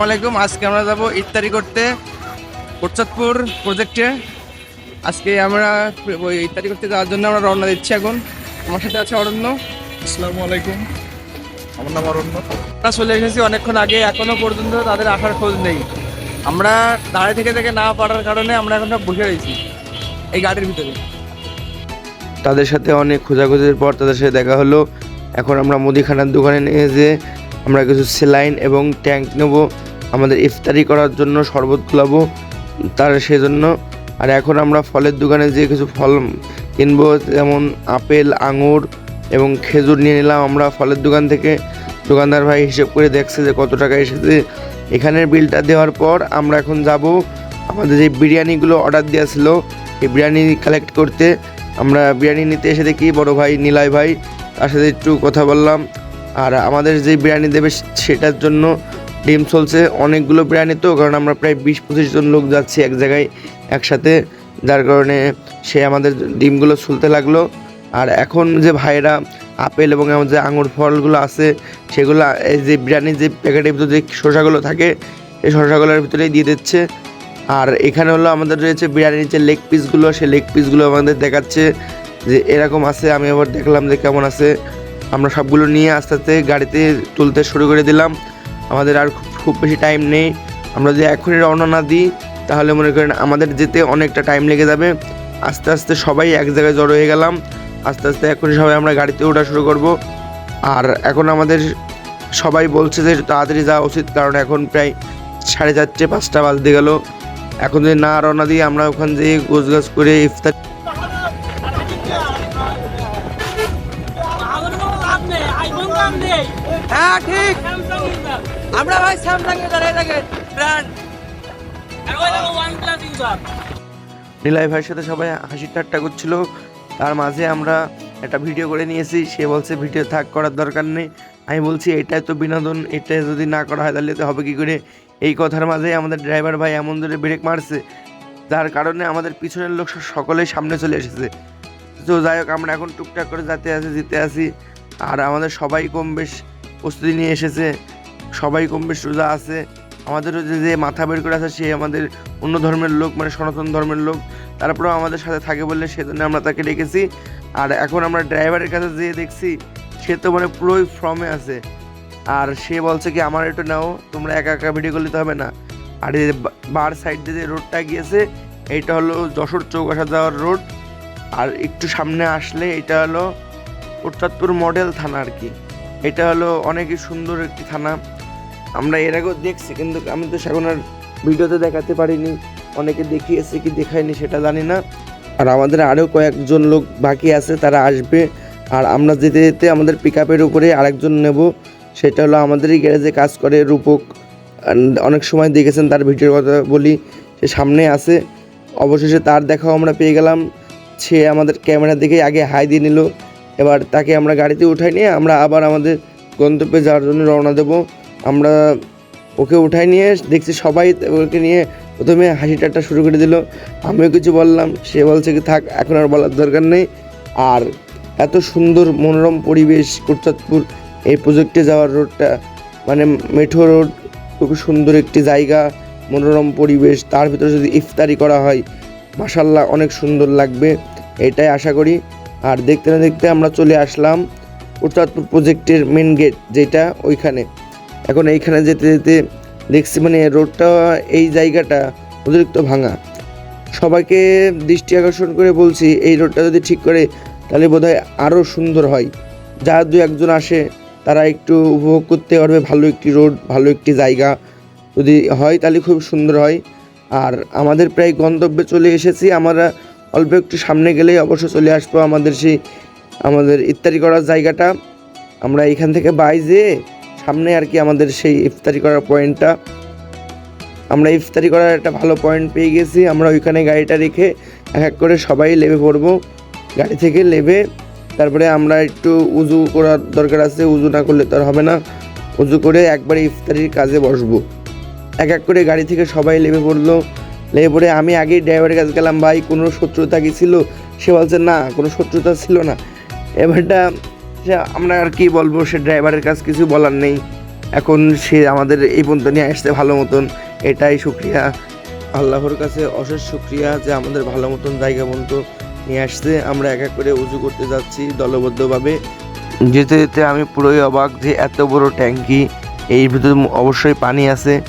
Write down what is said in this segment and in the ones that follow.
আসসালামাইকুম আজকে আমরা যাব ইফতারি করতে কোটচাঁদপুর প্রজেক্টে। আজকে আমরা ওই ইফতারি করতে যাওয়ার জন্য আমরা রওনা দিচ্ছি এখন। আমার সাথে আছে অরণ্য। আসসালামু আলাইকুম আমার নাম অরণ্য। আমরা চলে এসেছি অনেকক্ষণ আগে এখনও পর্যন্ত তাদের আসার খোঁজ নেই। আমরা দাঁড়িয়ে থেকে থেকে না পারার কারণে আমরা এখন বসে রয়েছি এই গাড়ির ভিতরে। তাদের সাথে অনেক খোঁজাখুঁজির পর তাদের সাথে দেখা হলো। এখন আমরা মুদিখানার দোকানে নিয়ে যে আমরা কিছু সেলাইন এবং ট্যাঙ্ক নেব। আমাদের ইফতারি করার জন্য শরবত খোলাবো তার সেজন্য। আর এখন আমরা ফলের দোকানে যে কিছু ফল কিনবো, যেমন আপেল, আঙুর এবং খেজুর নিয়ে নিলাম আমরা ফলের দোকান থেকে। দোকানদার ভাই হিসেব করে দেখছে যে কত টাকা এসেছে। এখানের বিলটা দেওয়ার পর আমরা এখন যাব। আমাদের যে বিরিয়ানিগুলো অর্ডার দেওয়া ছিল, এই বিরিয়ানি কালেক্ট করতে আমরা বিরিয়ানি নিতে এসে দেখি বড় ভাই, নিলয় ভাই, তার সাথে একটু কথা বললাম। আর আমাদের যে বিরিয়ানি দেবে সেটার জন্য ডিম চলছে অনেকগুলো বিরিয়ানি তো, কারণ আমরা প্রায় বিশ পঁচিশ জন লোক যাচ্ছি এক জায়গায় একসাথে। যার কারণে সে আমাদের ডিমগুলো ছুলতে লাগল। আর এখন যে ভাইরা আপেল এবং আমাদের যে আঙুর ফলগুলো আছে, সেগুলো এই যে বিরিয়ানির যে প্যাকেটের ভিতরে যে শসাগুলো থাকে, এই শসাগুলোর ভিতরেই দিয়ে দিচ্ছে। আর এখানে হলো আমাদের রয়েছে বিরিয়ানির যে লেগ পিসগুলো সেই লেগ পিসগুলো আমাদের দেখাচ্ছে যে এরকম আছে। আমি আবার দেখলাম যে কেমন আছে। আমরা সবগুলো নিয়ে আস্তে আস্তে গাড়িতে তুলতে শুরু করে দিলাম। আমাদের আর খুব বেশি টাইম নেই। আমরা যদি এখনই রওনা না দিই, তাহলে মনে করেন আমাদের যেতে অনেকটা টাইম লেগে যাবে। আস্তে আস্তে সবাই এক জায়গায় জড়ো হয়ে গেলাম। আস্তে আস্তে এখনই সবাই আমরা গাড়িতে ওঠা শুরু করব। আর এখন আমাদের সবাই বলছে যে তাড়াতাড়ি যাওয়া উচিত, কারণ এখন প্রায় সাড়ে চারটে, পাঁচটা বাজতে গেল। এখন যদি না রওনা দিই, আমরা ওখান থেকে গোছগাছ করে ইফতার হ্যাঁ ঠিক। আমরা ভাই স্যামসাং এর দাঁড়িয়ে থাকে ব্র্যান্ড আর ওই দেখো ওয়ান প্লাস ইউজার নিলয় ভাইয়ের সাথে সবাই হাসি ঠাট্টা করছিল। তার মাঝে আমরা একটা ভিডিও করে নিয়েছি সে বলছে ভিডিও থাক করার দরকার নেই। আমি বলছি এটাই তো বিনোদন এটা যদি না করা হয় তাহলে তো হবে কি করে? এই কথার মাঝে আমাদের ড্রাইভার ভাই এমন ধরে ব্রেক মারছে যার কারণে আমাদের পিছনের লোক সব সকলেই সামনে চলে এসেছে। তো যাই হোক আমরা এখন টুকটাক করে যেতে আছি যেতে আছি। আর আমাদের সবাই কম বেশ প্রস্তুতি নিয়ে এসেছে। সবাই কম বেশ রোজা আছে। আমাদের যে যে মাথা বের করে আছে সে আমাদের অন্য ধর্মের লোক মানে সনাতন ধর্মের লোক। তারপরেও আমাদের সাথে থাকে বললে সেজন্য আমরা তাকে ডেকেছি। আর এখন আমরা ড্রাইভারের কাছে যেয়ে দেখছি, সে তো মানে পুরোই ফর্মে আছে। আর সে বলছে কি আমার একটু নাও, তোমরা একা একা ভিডিও করলে তো হবে না। আর এই বার সাইড দিয়ে যে রোডটা গিয়েছে, এইটা হলো যশোর চৌকাশা যাওয়ার রোড আর একটু সামনে আসলে এটা হলো প্রতাপপুর মডেল থানা আর কি। এটা হলো অনেকই সুন্দর একটি থানা। আমরা এর আগেও দেখছি, কিন্তু আমি তো এখন আর ভিডিওতে দেখাতে পারিনি। অনেকে দেখিয়েছে কি দেখায়নি সেটা জানি না। আর আমাদের আরও কয়েকজন লোক বাকি আছে, তারা আসবে। আর আমরা যেতে যেতে আমাদের পিক আপের উপরে আরেকজন নেব। সেটা হলো আমাদেরই গ্যারেজে কাজ করে রূপক। অনেক সময় দেখেছেন তার ভিডিওর কথা বলি, সে সামনে আছে। অবশেষে তার দেখাও আমরা পেয়ে গেলাম। সে আমাদের ক্যামেরা দেখে আগে হাই দিয়ে নিল। এবার তাকে আমরা গাড়িতে উঠাই নিয়ে আমরা আবার আমাদের গন্তব্যে যাওয়ার জন্য রওনা দেব। আমরা ওকে উঠাই নিয়ে দেখছি সবাই ওকে নিয়ে প্রথমে হাসি ঠাট্টা শুরু করে দিল। আমিও কিছু বললাম, সে বলছে কি, থাক, এখন আর বলার দরকার নেই। আর এত সুন্দর মনোরম পরিবেশ, কোটচাঁদপুর, এই প্রজেক্টে যাওয়ার রোডটা মানে মেঠো রোড খুব সুন্দর একটি জায়গা, মনোরম পরিবেশ, তার ভিতরে যদি ইফতারি করা হয় মাসাল্লাহ অনেক সুন্দর লাগবে, এটাই আশা করি। আর দেখতে না দেখতে আমরা চলে আসলাম উত্তরপুর প্রজেক্টের মেন গেট যেটা ওইখানে। এখন এইখানে যেতে যেতে দেখছি মানে রোডটা এই জায়গাটা অতিরিক্ত ভাঙা। সবাইকে দৃষ্টি আকর্ষণ করে বলছি, এই রোডটা যদি ঠিক করে তাহলে বোধহয় আরও সুন্দর হয়। যা দু একজন আসে, তারা একটু উপভোগ করতে পারবে ভালো একটি রোড ভালো একটি জায়গা। যদি হয় তাহলে খুব সুন্দর হয়। আর আমাদের প্রায় গন্তব্যে চলে এসেছি, আমরা অল্প একটু সামনে গেলেই অবশ্য চলে আসব আমাদের সেই, আমাদের ইফতারি করার জায়গাটা। আমরা এখান থেকে বাই যেয়ে সামনে আর কি আমাদের সেই ইফতারি করার পয়েন্টটা। আমরা ইফতারি করার একটা ভালো পয়েন্ট পেয়ে গেছি। আমরা ওইখানে গাড়িটা রেখে এক এক করে সবাই লেবে পড়ব। গাড়ি থেকে লেবে, তারপরে আমরা একটু উজু করার দরকার আছে। উজু না করলে তো আর হবে না। উজু করে একবারে ইফতারির কাজে বসবো। এক এক করে গাড়ি থেকে সবাই লেবে পড়ল। পড়ে আমি আগেই ড্রাইভারের কাছে গেলাম, ভাই, কোনো শত্রুতা কি ছিল? সে বলছে, না, কোনো শত্রুতা ছিল না। এবারটা সে, আমরা আর কি বলব, সে ড্রাইভারের কাছে কিছু বলার নেই। এখন সে আমাদের এই পর্যন্ত নিয়ে আসছে ভালো মতন। এটাই শুক্রিয়া। আল্লাহর কাছে অশেষ শুক্রিয়া যে আমাদের ভালো মতন জায়গা পর্যন্ত নিয়ে আসছে। আমরা এক এক করে উজু করতে যাচ্ছি দলবদ্ধভাবে। যেতে যেতে আমি পুরোই অবাক যে এত বড় ট্যাঙ্কি এই ভিতরে অবশ্যই পানি আছে।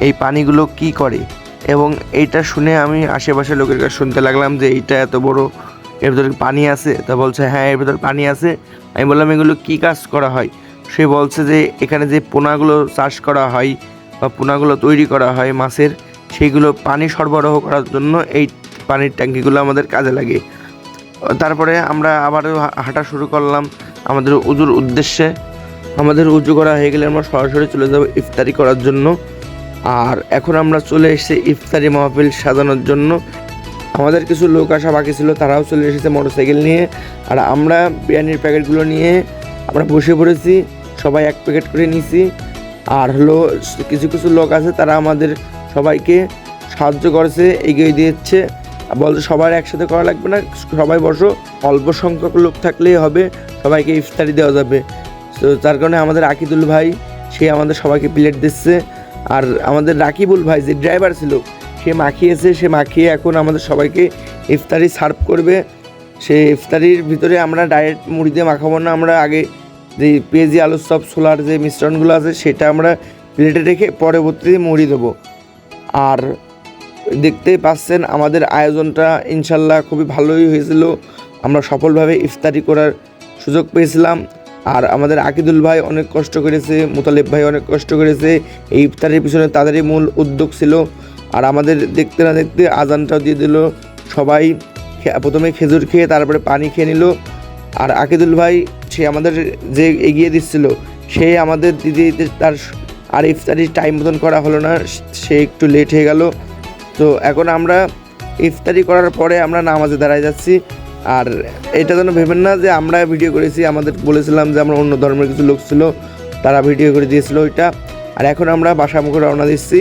এই পানিগুলো কি করে? এবং এইটা শুনে আমি আশেপাশের লোকের কাছে শুনতে লাগলাম যে এইটা এত বড়, এর ভিতরে পানি আছে? তা বলছে হ্যাঁ এর ভিতরে পানি আছে। আমি বললাম, এগুলো কি কাজ করা হয়? সে বলছে যে, এখানে যে পোনাগুলো চাষ করা হয় বা পোনাগুলো তৈরি করা হয় মাছের সেইগুলো পানি সরবরাহ করার জন্য এই পানির ট্যাঙ্কিগুলো আমাদের কাজে লাগে। তারপরে আমরা আবারও হাঁটা শুরু করলাম আমাদের উজুর উদ্দেশ্যে। আমাদের উজু করা হয়ে গেলে আমরা সরাসরি চলে যাব ইফতারি করার জন্য। আর এখন আমরা চলে এসেছি ইফতারি মাহফিল সাজানোর জন্য। আমাদের কিছু লোক আসা বাকি ছিল, তারাও চলে এসেছে মোটরসাইকেল নিয়ে। আর আমরা বিরিয়ানির প্যাকেটগুলো নিয়ে আমরা বসে পড়েছি, সবাই এক প্যাকেট করে নিছি। আর হলো, কিছু কিছু লোক আছে, তারা আমাদের সবাইকে সাহায্য করছে, এগিয়ে দিচ্ছে বলছে সবার একসাথে করা লাগবে না, সবাই বসো, অল্প সংখ্যক লোক থাকলেই হবে, সবাইকে ইফতারি দেওয়া যাবে। তো তার কারণে আমাদের আকিদুল ভাই, সে আমাদের সবাইকে প্লেট দিচ্ছে। আর আমাদের রাকিবুল ভাই যে ড্রাইভার ছিল, সে মাখিয়েছে, সে মাখিয়ে এখন আমাদের সবাইকে ইফতারি সার্ভ করবে। সে ইফতারির ভিতরে আমরা ডাইরেক্ট মুড়ি দিয়ে মাখাবো না, আমরা আগে যে পেঁয়াজি আলুর সব, ছোলার যে মিশ্রণগুলো আছে, সেটা আমরা প্লেটে রেখে পরবর্তীতে মুড়ি দেবো। আর দেখতেই পাচ্ছেন আমাদের আয়োজনটা ইনশাল্লাহ খুবই ভালোই হয়েছিল। আমরা সফলভাবে ইফতারি করার সুযোগ পেয়েছিলাম। আর আমাদের আকিদুল ভাই অনেক কষ্ট করেছে, মুতালিব ভাই অনেক কষ্ট করেছে। এই ইফতারের পিছনে তাদেরই মূল উদ্যোগ ছিল। আর আমাদের দেখতে না দেখতে আজানটাও দিয়ে দিল। সবাই প্রথমে খেজুর খেয়ে তারপরে পানি খেয়ে নিল। আর আকিদুল ভাই, সে আমাদের যে এগিয়ে দিচ্ছিল, সে আমাদের দিদি তার আর ইফতারির টাইম মতন করা হলো না। সে একটু লেট হয়ে গেল। তো এখন আমরা ইফতারি করার পরে আমরা নামাজে দাঁড়ায় যাচ্ছি। আর এটা যেন ভেবেন না যে আমরা ভিডিও করেছি, আমাদের বলেছিলাম যে আমরা অন্য ধর্মের কিছু লোক ছিল, তারা ভিডিও করে দিয়েছিল ওইটা। আর এখন আমরা বাসা মুখে রওনা দিচ্ছি।